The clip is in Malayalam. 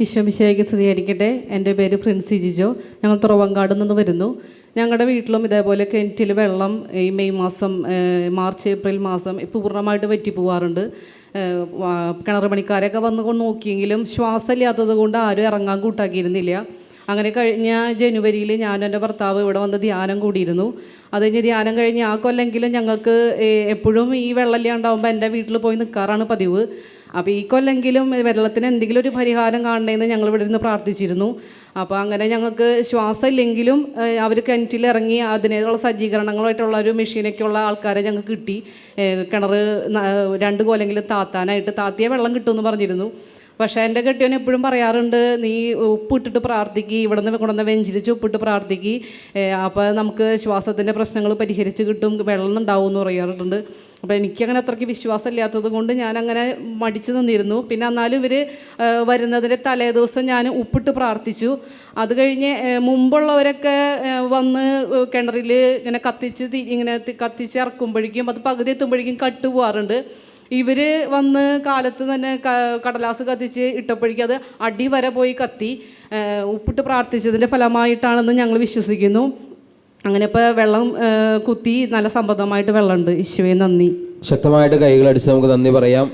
വിശ്വമിശയ്ക്ക് സ്തുതിയായിരിക്കട്ടെ. എന്റെ പേര് പ്രിൻസി ജിജോ. ഞങ്ങൾ തുറവങ്കാട് നിന്ന് വരുന്നു. ഞങ്ങളുടെ വീട്ടിലും ഇതേപോലെ കിണറ്റിൽ വെള്ളം ഈ മെയ് മാസം മാർച്ച് ഏപ്രിൽ മാസം പൂർണമായിട്ട് വറ്റിപ്പോവാറുണ്ട് കിണർ പണിക്കാരൊക്കെ വന്നുകൊണ്ട് നോക്കിയെങ്കിലും ശ്വാസമില്ലാത്തത് കൊണ്ട് ആരും ഇറങ്ങാൻ കൂട്ടാക്കിയിരുന്നില്ല. അങ്ങനെ കഴിഞ്ഞ ജനുവരിയിൽ ഞാൻ എന്റെ ഭർത്താവ് ഇവിടെ വന്ന് ധ്യാനം കൂടിയിരുന്നു. അത് കഴിഞ്ഞ് ധ്യാനം കഴിഞ്ഞ് ആ കൊല്ലെങ്കിലും ഞങ്ങൾക്ക് എപ്പോഴും ഈ വെള്ളമില്ലാണ്ടാവുമ്പോൾ എന്റെ വീട്ടിൽ പോയി നിൽക്കാറാണ് പതിവ്. അപ്പോൾ ഈ കൊല്ലെങ്കിലും വെള്ളത്തിന് എന്തെങ്കിലും ഒരു പരിഹാരം കാണണമെന്ന് ഞങ്ങൾ ഇവിടെ നിന്ന് പ്രാർത്ഥിച്ചിരുന്നു. അപ്പോൾ അങ്ങനെ ഞങ്ങൾക്ക് ശ്വാസം ഇല്ലെങ്കിലും അവർ കിണറ്റിലിറങ്ങി അതിനുള്ള സജ്ജീകരണങ്ങളുമായിട്ടുള്ള ഒരു മെഷീനൊക്കെ ഉള്ള ആൾക്കാരെ ഞങ്ങൾക്ക് കിട്ടി. കിണർ രണ്ട് കൊല്ലെങ്കിലും താത്താനായിട്ട് താത്തിയ വെള്ളം കിട്ടുമെന്ന് പറഞ്ഞിരുന്നു. പക്ഷേ എന്റെ കെട്ടിയവൻ എപ്പോഴും പറയാറുണ്ട് നീ ഉപ്പിട്ടിട്ട് പ്രാർത്ഥിക്ക് ഇവിടെ നിന്ന് കൊണ്ടുവന്ന വെഞ്ചിരിച്ച് ഉപ്പിട്ട് പ്രാർത്ഥിക്ക്. അപ്പോൾ നമുക്ക് ശ്വാസത്തിന്റെ പ്രശ്നങ്ങൾ പരിഹരിച്ച് കിട്ടും വെള്ളം ഉണ്ടാവും എന്ന് പറയാറുണ്ട്. അപ്പോൾ എനിക്കങ്ങനെ അത്രയ്ക്ക് വിശ്വാസം ഇല്ലാത്തത് കൊണ്ട് ഞാനങ്ങനെ മടിച്ചു നിന്നിരുന്നു. പിന്നെ എന്നാലും ഇവർ വരുന്നതിന്റെ തലേ ദിവസം ഞാൻ ഉപ്പിട്ട് പ്രാർത്ഥിച്ചു. അത് കഴിഞ്ഞ് മുമ്പുള്ളവരൊക്കെ വന്ന് കിണറിൽ ഇങ്ങനെ കത്തിച്ച് ഇങ്ങനെ കത്തിച്ച് ഇറക്കുമ്പോഴേക്കും അത് പകുതി എത്തുമ്പോഴേക്കും കട്ട് പോകാറുണ്ട് ഇവർ വന്ന് കാലത്ത് തന്നെ കടലാസ് കത്തിച്ച് ഇട്ടപ്പോഴേക്കും അത് അടി വരെ പോയി കത്തി. ഉപ്പിട്ട് പ്രാർത്ഥിച്ചതിന്റെ ഫലമായിട്ടാണെന്ന് ഞങ്ങൾ വിശ്വസിക്കുന്നു. അങ്ങനെ ഇപ്പോൾ വെള്ളം കുത്തി നല്ല സമൃദ്ധമായിട്ട് വെള്ളമുണ്ട്. ഈശോയെ നന്ദി. ശക്തമായിട്ട് കൈകളടിച്ച് നമുക്ക് നന്ദി പറയാം.